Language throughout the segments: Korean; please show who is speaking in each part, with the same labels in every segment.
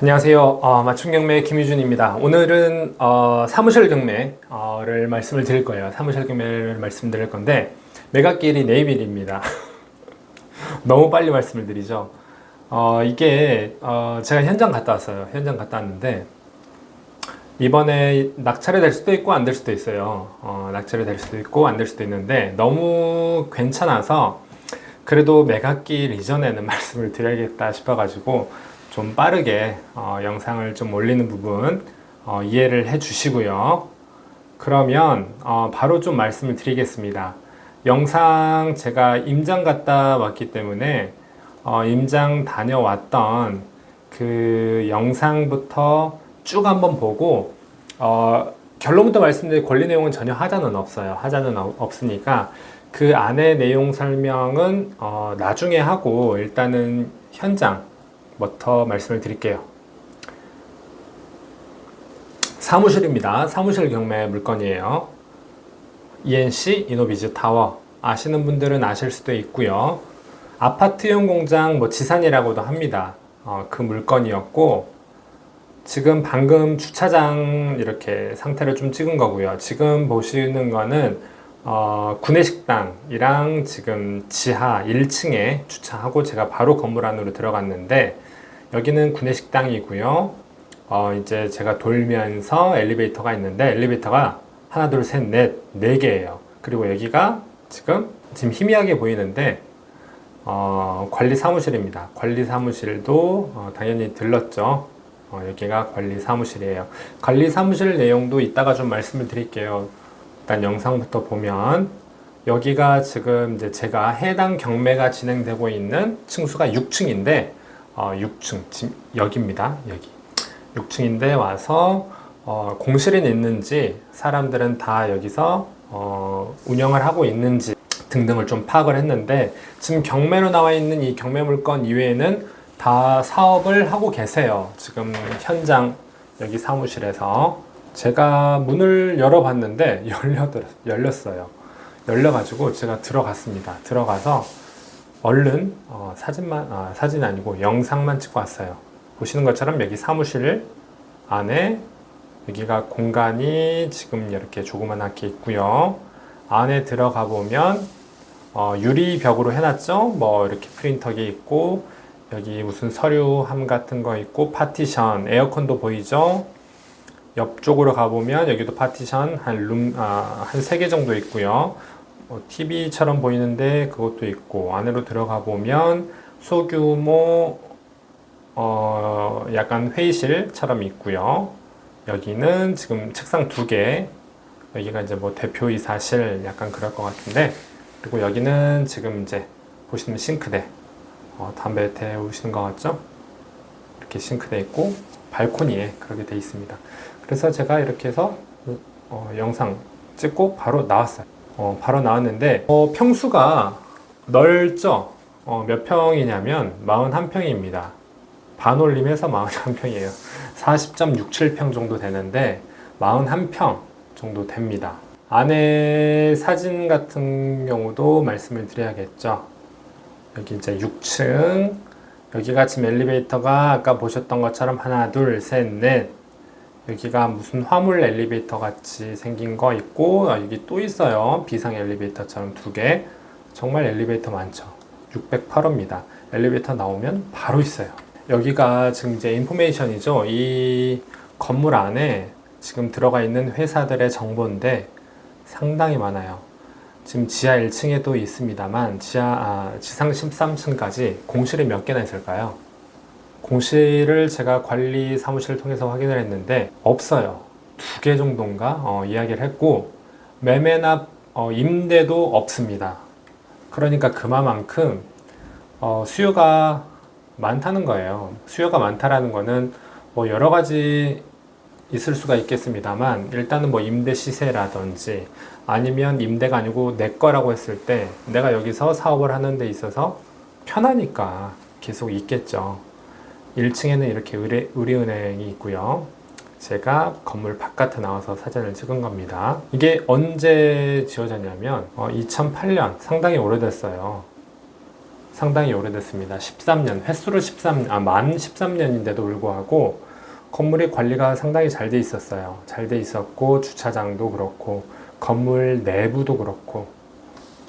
Speaker 1: 안녕하세요. 어, 맞춤 경매 김유준입니다. 오늘은 어, 사무실 경매를 말씀을 드릴 거예요. 사무실 경매를 말씀드릴 건데 매각일이 내일입니다. 너무 빨리 말씀을 드리죠. 어, 이게 어, 제가 현장 갔다 왔어요. 현장 갔다 왔는데 이번에 낙찰이 될 수도 있고 안 될 수도 있어요. 어, 낙찰이 될 수도 있고 안 될 수도 있는데 너무 괜찮아서 그래도 매각길 이전에는 말씀을 드려야겠다 싶어가지고 좀 빠르게 어, 영상을 좀 올리는 부분 어, 이해를 해 주시고요. 그러면 어, 바로 좀 말씀을 드리겠습니다. 영상 제가 임장 갔다 왔기 때문에 어, 임장 다녀왔던 그 영상부터 쭉 한번 보고 어, 결론부터 말씀드릴 권리 내용은 전혀 하자는 없어요. 하자는 어- 없으니까 그 안에 내용 설명은 어, 나중에 하고 일단은 현장 부터 말씀을 드릴게요. 사무실입니다. 사무실 경매 물건이에요. ENC 이노비즈 타워 아시는 분들은 아실 수도 있고요. 아파트용 공장 뭐 지산이라고도 합니다. 어, 그 물건이었고 지금 방금 주차장 이렇게 상태를 좀 찍은 거고요. 지금 보시는 거는 어, 구내식당이랑 지금 지하 1층에 주차하고 제가 바로 건물 안으로 들어갔는데 여기는 구내식당이고요. 어, 이제 제가 돌면서 엘리베이터가 있는데 엘리베이터가 하나, 둘, 셋, 넷, 네 개예요. 그리고 여기가 지금 지금 희미하게 보이는데 어, 관리 사무실입니다. 관리 사무실도 어, 당연히 들렀죠. 어, 여기가 관리 사무실이에요. 관리 사무실 내용도 이따가 좀 말씀을 드릴게요. 일단 영상부터 보면 여기가 지금 이제 제가 해당 경매가 진행되고 있는 층수가 6층인데 어, 6층 지금 여기입니다. 여기 6층인데 와서 어, 공실은 있는지 사람들은 다 여기서 어, 운영을 하고 있는지 등등을 좀 파악을 했는데 지금 경매로 나와 있는 이 경매 물건 이외에는 다 사업을 하고 계세요. 지금 현장 여기 사무실에서 제가 문을 열어봤는데 열려들 열렸어요. 열려가지고 제가 들어갔습니다. 들어가서 얼른 어, 사진만 아, 사진 아니고 영상만 찍고 왔어요. 보시는 것처럼 여기 사무실 안에 여기가 공간이 지금 이렇게 조그만하게 있고요. 안에 들어가 보면 어, 유리 벽으로 해놨죠. 뭐 이렇게 프린터기 있고 여기 무슨 서류함 같은 거 있고 파티션 에어컨도 보이죠. 옆쪽으로 가보면 여기도 파티션 한룸한 세 개 정도 있고요. 어, TV처럼 보이는데 그것도 있고 안으로 들어가 보면 소규모 어, 약간 회의실처럼 있고요. 여기는 지금 책상 두 개. 여기가 이제 뭐 대표이사실 약간 그럴 것 같은데 그리고 여기는 지금 이제 보시면 싱크대 어, 담배 태우시는 것 같죠? 이렇게 싱크대 있고 발코니에 그렇게 돼 있습니다. 그래서 제가 이렇게 해서 어, 영상 찍고 바로 나왔어요. 어, 바로 나왔는데 어, 평수가 넓죠? 어, 몇 평이냐면 41평입니다. 반올림해서 41평이에요. 40.67평 정도 되는데 41평 정도 됩니다. 안에 사진 같은 경우도 말씀을 드려야겠죠. 여기 이제 6층 여기가 지금 엘리베이터가 아까 보셨던 것처럼 하나 둘 셋 넷 여기가 무슨 화물 엘리베이터 같이 생긴 거 있고 아, 여기 또 있어요. 비상 엘리베이터처럼 두 개. 정말 엘리베이터 많죠. 608호입니다. 엘리베이터 나오면 바로 있어요. 여기가 지금 이제 인포메이션이죠. 이 건물 안에 지금 들어가 있는 회사들의 정보인데 상당히 많아요. 지금 지하 1층에도 있습니다만 지하 아, 지상 13층까지 공실이 몇 개나 있을까요? 공실을 제가 관리 사무실을 통해서 확인을 했는데 없어요. 두 개 정도인가 어, 이야기를 했고 매매나 어, 임대도 없습니다. 그러니까 그만큼 어, 수요가 많다는 거예요. 수요가 많다라는 거는 뭐 여러 가지 있을 수가 있겠습니다만 일단은 뭐 임대 시세라든지 아니면 임대가 아니고 내 거라고 했을 때 내가 여기서 사업을 하는 데 있어서 편하니까 계속 있겠죠. 1층에는 이렇게 의뢰, 의뢰은행이 있고요. 제가 건물 바깥에 나와서 사진을 찍은 겁니다. 이게 언제 지어졌냐면 어, 2008년 상당히 오래됐어요. 상당히 오래됐습니다. 13년, 횟수로 13, 아, 만 13년인데도 불구하고 건물이 관리가 상당히 잘 돼 있었어요. 잘 돼 있었고, 주차장도 그렇고, 건물 내부도 그렇고,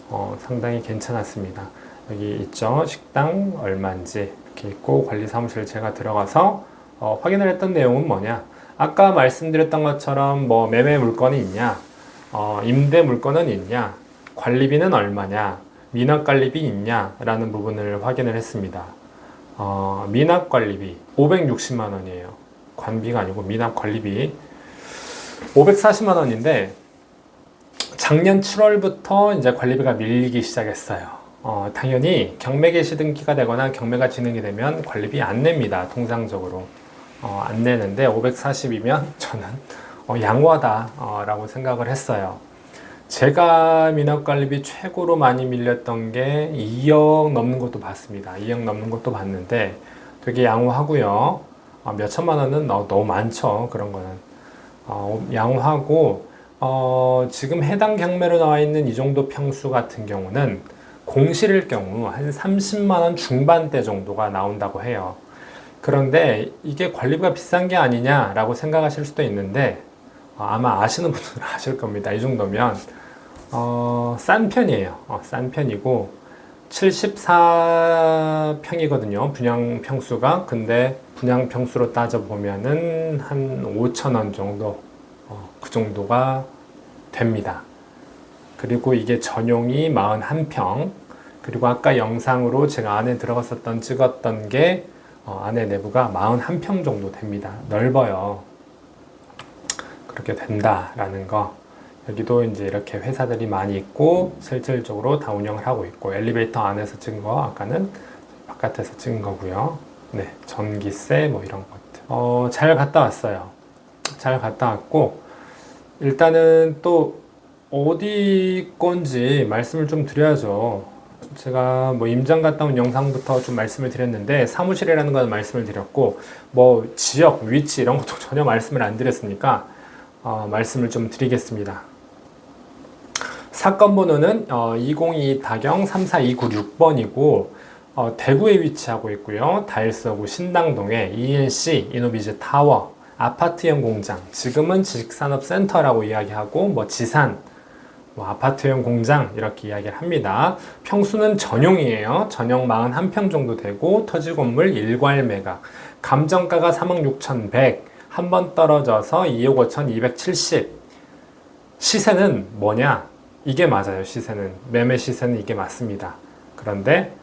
Speaker 1: 어, 상당히 괜찮았습니다. 여기 있죠. 식당 얼마인지 이렇게 있고, 관리 사무실 제가 들어가서 어, 확인을 했던 내용은 뭐냐. 아까 말씀드렸던 것처럼 뭐 매매 물건이 있냐, 어, 임대 물건은 있냐, 관리비는 얼마냐, 미납 관리비 있냐 라는 부분을 확인을 했습니다. 어, 미납 관리비 560만 원이에요. 관비가 아니고 미납 관리비 540만 원인데 작년 7월부터 이제 관리비가 밀리기 시작했어요. 어, 당연히 경매개 시등기가 되거나 경매가 진행이 되면 관리비 안 냅니다. 통상적으로 어, 안 내는데 540이면 저는 어, 양호하다라고 생각을 했어요. 제가 민학관리비 최고로 많이 밀렸던 게 2억 넘는 것도 봤습니다. 2억 넘는 것도 봤는데 되게 양호하고요. 어, 몇 천만 원은 너, 너무 많죠. 그런 거는. 어, 양호하고 어, 지금 해당 경매로 나와 있는 이 정도 평수 같은 경우는 공실일 경우 한 30만 원 중반대 정도가 나온다고 해요. 그런데 이게 관리비가 비싼 게 아니냐라고 생각하실 수도 있는데 어, 아마 아시는 분들은 아실 겁니다. 이 정도면 어, 싼 편이에요. 어, 싼 편이고 74평이거든요. 분양 평수가. 근데 분양 평수로 따져 보면은 한 5천 원 정도 어, 그 정도가 됩니다. 그리고 이게 전용이 41평. 그리고 아까 영상으로 제가 안에 들어갔었던 찍었던 게 어, 안에 내부가 41평 정도 됩니다. 넓어요. 그렇게 된다라는 거. 여기도 이제 이렇게 회사들이 많이 있고 실질적으로 다 운영을 하고 있고 엘리베이터 안에서 찍은 거 아까는 바깥에서 찍은 거고요. 네, 전기세 뭐 이런 것들. 어, 잘 갔다 왔어요. 잘 갔다 왔고 일단은 또 어디 건지 말씀을 좀 드려야죠. 제가 뭐 임장 갔다 온 영상부터 좀 말씀을 드렸는데 사무실이라는 건 말씀을 드렸고 뭐 지역 위치 이런 것도 전혀 말씀을 안 드렸으니까 어, 말씀을 좀 드리겠습니다. 사건 번호는 어, 202 다경 34296번이고 어, 대구에 위치하고 있고요. 다일서구 신당동에 ENC 이노비즈 타워 아파트형 공장 지금은 지식산업센터라고 이야기하고 뭐 지산 뭐 아파트형 공장 이렇게 이야기를 합니다. 평수는 전용이에요. 전용 41평 정도 되고 토지 건물 일괄 매각 감정가가 3억 6,100 한 번 떨어져서 2억 5,270 시세는 뭐냐? 이게 맞아요. 시세는 매매 시세는 이게 맞습니다. 그런데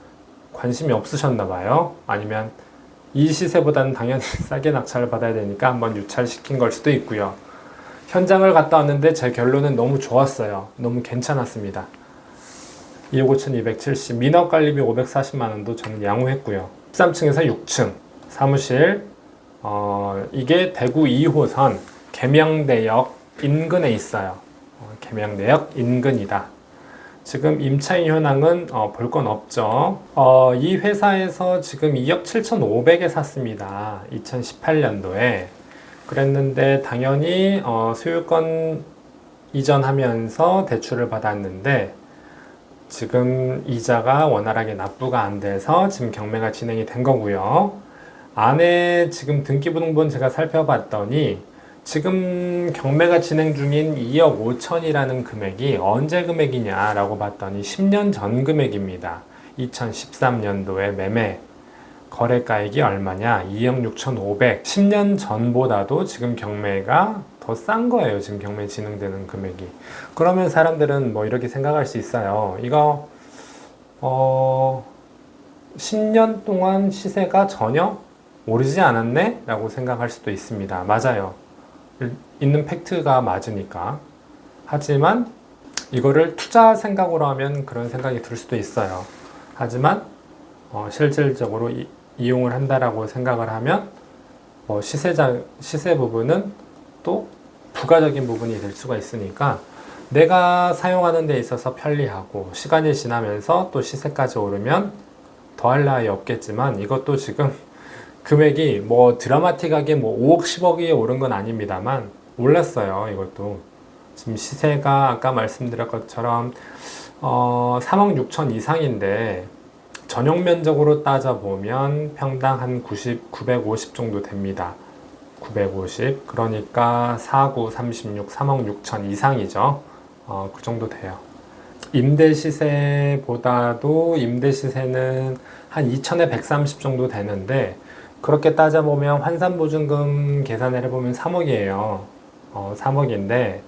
Speaker 1: 관심이 없으셨나 봐요. 아니면 이 시세보다는 당연히 싸게 낙찰을 받아야 되니까 한번 유찰시킨 걸 수도 있고요. 현장을 갔다 왔는데 제 결론은 너무 좋았어요. 너무 괜찮았습니다. 2억 5,270 민업 관리비 540만 원도 저는 양호했고요. 13층에서 6층 사무실 어, 이게 대구 2호선 계명대역 인근에 있어요. 어, 계명대역 인근이다. 지금 임차인 현황은 어, 볼 건 없죠. 어, 이 회사에서 지금 2억 7,500에 샀습니다. 2018년도에. 그랬는데 당연히 어, 소유권 이전하면서 대출을 받았는데 지금 이자가 원활하게 납부가 안 돼서 지금 경매가 진행이 된 거고요. 안에 지금 등기부등본 제가 살펴봤더니 지금 경매가 진행 중인 2억 5천이라는 금액이 언제 금액이냐라고 봤더니 10년 전 금액입니다. 2013년도에 매매 거래가액이 얼마냐? 2억 6,500. 10년 전보다도 지금 경매가 더 싼 거예요. 지금 경매 진행되는 금액이. 그러면 사람들은 뭐 이렇게 생각할 수 있어요. 이거 어 10년 동안 시세가 전혀 오르지 않았네? 라고 생각할 수도 있습니다. 맞아요. 있는 팩트가 맞으니까. 하지만 이거를 투자 생각으로 하면 그런 생각이 들 수도 있어요. 하지만 어, 실질적으로 이, 이용을 한다라고 생각을 하면 뭐 시세자 시세 부분은 또 부가적인 부분이 될 수가 있으니까 내가 사용하는 데 있어서 편리하고 시간이 지나면서 또 시세까지 오르면 더할 나위 없겠지만 이것도 지금 금액이 뭐 드라마틱하게 뭐 5억 10억이 오른 건 아닙니다만 올랐어요 이것도. 지금 시세가 아까 말씀드린 것처럼 어 3억 6천 이상인데 전용 면적으로 따져보면 평당 한 90, 950 정도 됩니다. 950. 그러니까 49, 36, 3억 6천 이상이죠. 어, 그 정도 돼요. 임대 시세보다도 임대 시세는 한 2천에 130 정도 되는데 그렇게 따져보면 환산보증금 계산을 해보면 3억이에요. 어, 3억인데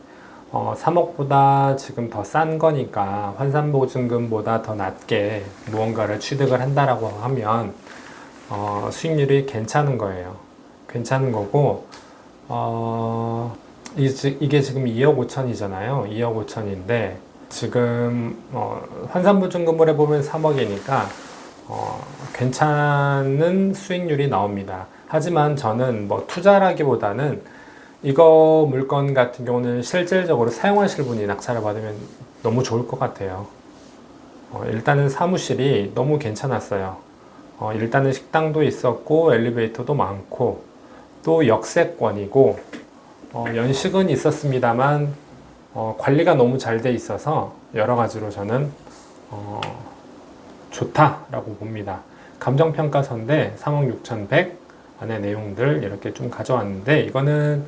Speaker 1: 어, 3억보다 지금 더 싼 거니까 환산보증금보다 더 낮게 무언가를 취득을 한다라고 하면 어, 수익률이 괜찮은 거예요. 괜찮은 거고 어, 이게, 지금 2억 5천이잖아요. 2억 5천인데 지금 어, 환산보증금을 해보면 3억이니까 어, 괜찮은 수익률이 나옵니다. 하지만 저는 뭐 투자라기보다는 이거 물건 같은 경우는 실질적으로 사용하실 분이 낙찰을 받으면 너무 좋을 것 같아요. 어, 일단은 사무실이 너무 괜찮았어요. 어, 일단은 식당도 있었고 엘리베이터도 많고 또 역세권이고 어, 연식은 있었습니다만 어, 관리가 너무 잘 돼 있어서 여러 가지로 저는 어, 좋다라고 봅니다. 감정평가서인데 3억 6,100 안에 내용들 이렇게 좀 가져왔는데 이거는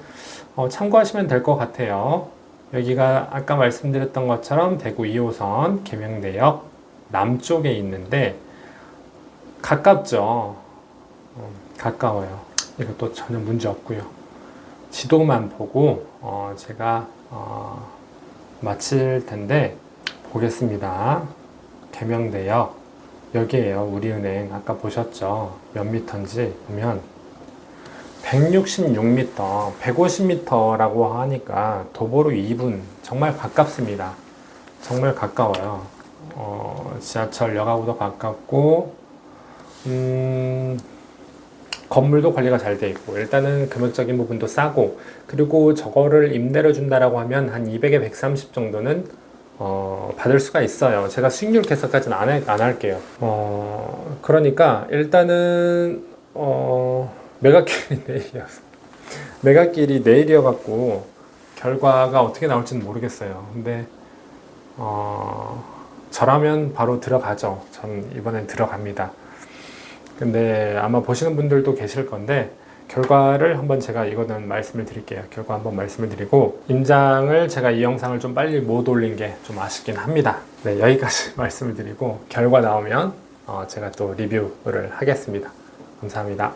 Speaker 1: 어, 참고하시면 될 것 같아요. 여기가 아까 말씀드렸던 것처럼 대구 2호선 계명대역 남쪽에 있는데 가깝죠. 어, 가까워요. 이것도 전혀 문제 없고요. 지도만 보고 어, 제가 어, 마칠 텐데 보겠습니다. 계명대역 여기에요. 우리은행 아까 보셨죠? 몇 미터인지 보면 166m, 150m라고 하니까 도보로 2분 정말 가깝습니다. 정말 가까워요. 어, 지하철역하고도 가깝고 음, 건물도 관리가 잘 돼 있고 일단은 금액적인 부분도 싸고 그리고 저거를 임대로 준다라고 하면 한 200에 130 정도는 어, 받을 수가 있어요. 제가 수익률 계산까지는 안, 할- 안 할게요. 어, 그러니까 일단은 어, 매각길이 내일이어서 매각길이 내일이어 갖고 결과가 어떻게 나올지는 모르겠어요. 근데 어, 저라면 바로 들어가죠. 전 이번엔 들어갑니다. 근데 아마 보시는 분들도 계실 건데 결과를 한번 제가 이거는 말씀을 드릴게요. 결과 한번 말씀을 드리고 임장을 제가 이 영상을 좀 빨리 못 올린 게 좀 아쉽긴 합니다. 네 여기까지 말씀을 드리고 결과 나오면 어, 제가 또 리뷰를 하겠습니다. 감사합니다.